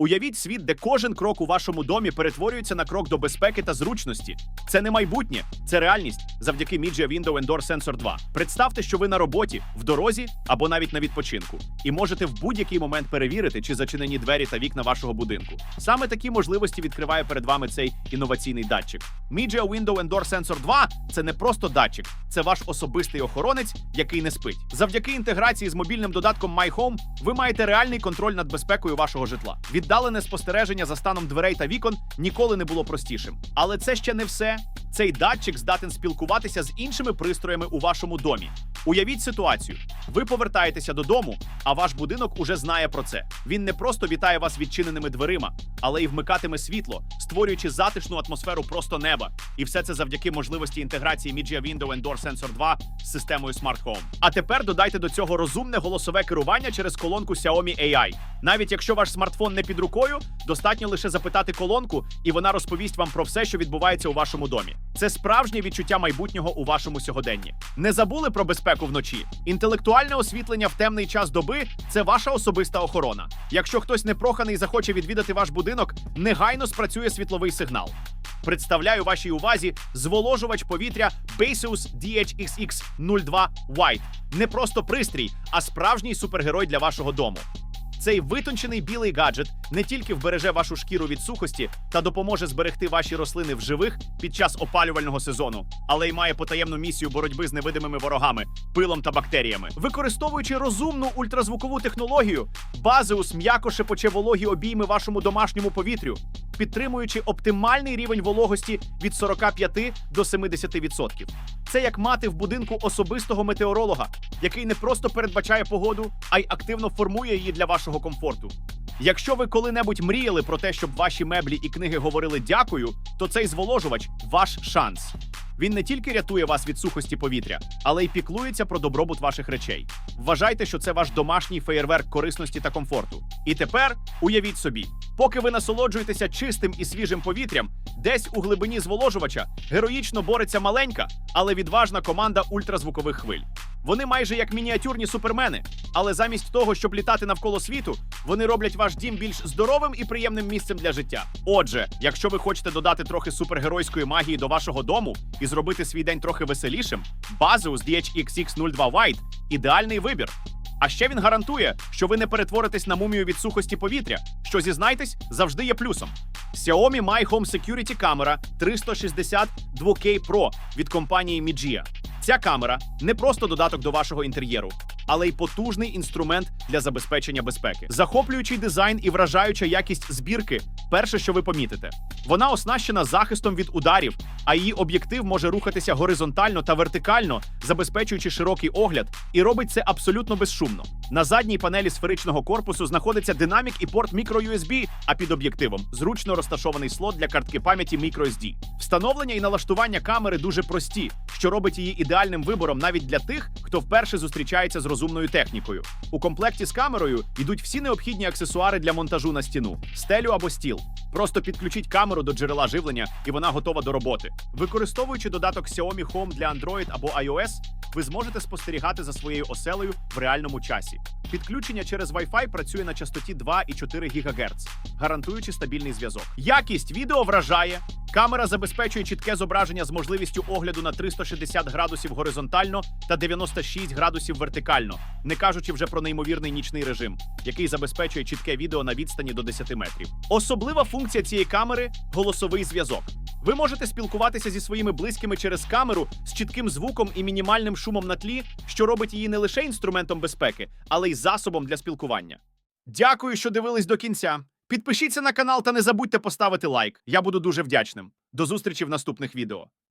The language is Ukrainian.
Уявіть світ, де кожен крок у вашому домі перетворюється на крок до безпеки та зручності. Це не майбутнє, це реальність завдяки Media Window Endor Sensor 2. Представте, що ви на роботі, в дорозі або навіть на відпочинку, і можете в будь-який момент перевірити, чи зачинені двері та вікна вашого будинку. Саме такі можливості відкриває перед вами цей інноваційний датчик. Media Window Endor Sensor 2 – це не просто датчик, це ваш особистий охоронець, який не спить. Завдяки інтеграції з мобільним додатком My ви маєте реальний контроль над безпекою вашого житла. Віддалене спостереження за станом дверей та вікон ніколи не було простішим. Але це ще не все. Цей датчик здатен спілкуватися з іншими пристроями у вашому домі. Уявіть ситуацію: ви повертаєтеся додому, а ваш будинок уже знає про це. Він не просто вітає вас відчиненими дверима, але й вмикатиме світло, створюючи затишну атмосферу просто неба. І все це завдяки можливості інтеграції Media Window Endor Sensor 2 з системою Smart Home. А тепер додайте до цього розумне голосове керування через колонку Xiaomi AI. Навіть якщо ваш смартфон не під рукою, достатньо лише запитати колонку, і вона розповість вам про все, що відбувається у вашому домі. Це справжнє відчуття майбутнього у вашому сьогоденні. Не забули про безпеку вночі. Інтелектуальне освітлення в темний час доби це ваша особиста охорона. Якщо хтось непроханий захоче відвідати ваш будинок, негайно спрацює світловий сигнал. Представляю вашій увазі зволожувач повітря Baseus DHXX02 White. Не просто пристрій, а справжній супергерой для вашого дому. Цей витончений білий гаджет не тільки вбереже вашу шкіру від сухості та допоможе зберегти ваші рослини в живих під час опалювального сезону, але й має потаємну місію боротьби з невидимими ворогами, пилом та бактеріями. Використовуючи розумну ультразвукову технологію, Базеус м'яко шепоче вологі обійми вашому домашньому повітрю, підтримуючи оптимальний рівень вологості від 45 до 70%. Це як мати в будинку особистого метеоролога, який не просто передбачає погоду, а й активно формує її для вашого комфорту. Якщо ви коли-небудь мріяли про те, щоб ваші меблі і книги говорили дякую, то цей зволожувач ваш шанс. Він не тільки рятує вас від сухості повітря, але й піклується про добробут ваших речей. Вважайте, що це ваш домашній феєрверк корисності та комфорту. І тепер уявіть собі, поки ви насолоджуєтеся чистим і свіжим повітрям, десь у глибині зволожувача героїчно бореться маленька, але відважна команда ультразвукових хвиль. Вони майже як мініатюрні супермени, але замість того, щоб літати навколо світу, вони роблять ваш дім більш здоровим і приємним місцем для життя. Отже, якщо ви хочете додати трохи супергеройської магії до вашого дому і зробити свій день трохи веселішим, Baseus DHXX02 White – ідеальний вибір. А ще він гарантує, що ви не перетворитесь на мумію від сухості повітря, що зізнайтесь завжди є плюсом. Xiaomi My Home Security камера 360 2K Pro від компанії Mijia. Ця камера не просто додаток до вашого інтер'єру, але й потужний інструмент для забезпечення безпеки. Захоплюючий дизайн і вражаюча якість збірки перше, що ви помітите. Вона оснащена захистом від ударів, а її об'єктив може рухатися горизонтально та вертикально, забезпечуючи широкий огляд, і робить це абсолютно безшумно. На задній панелі сферичного корпусу знаходиться динамік і порт microUSB, а під об'єктивом зручно розташований слот для картки пам'яті microSD. Встановлення і налаштування камери дуже прості, що робить її ідеальним вибором навіть для тих, хто вперше зустрічається з розумною технікою. У комплекті з камерою йдуть всі необхідні аксесуари для монтажу на стіну, стелю або стіл. Просто підключіть камеру до джерела живлення, і вона готова до роботи. Використовуючи додаток Xiaomi Home для Android або iOS, ви зможете спостерігати за своєю оселею в реальному часі. Підключення через Wi-Fi працює на частоті 2,4 ГГц, гарантуючи стабільний зв'язок. Якість відео вражає. Камера забезпечує чітке зображення з можливістю огляду на 360 градусів горизонтально та 96 градусів вертикально, не кажучи вже про неймовірний нічний режим, який забезпечує чітке відео на відстані до 10 метрів. Особлива функція цієї камери голосовий зв'язок. Ви можете спілкуватися зі своїми близькими через камеру з чітким звуком і мінімальним шумом на тлі, що робить її не лише інструментом безпеки, але й засобом для спілкування. Дякую, що дивились до кінця. Підпишіться на канал та не забудьте поставити лайк. Я буду дуже вдячним. До зустрічі в наступних відео.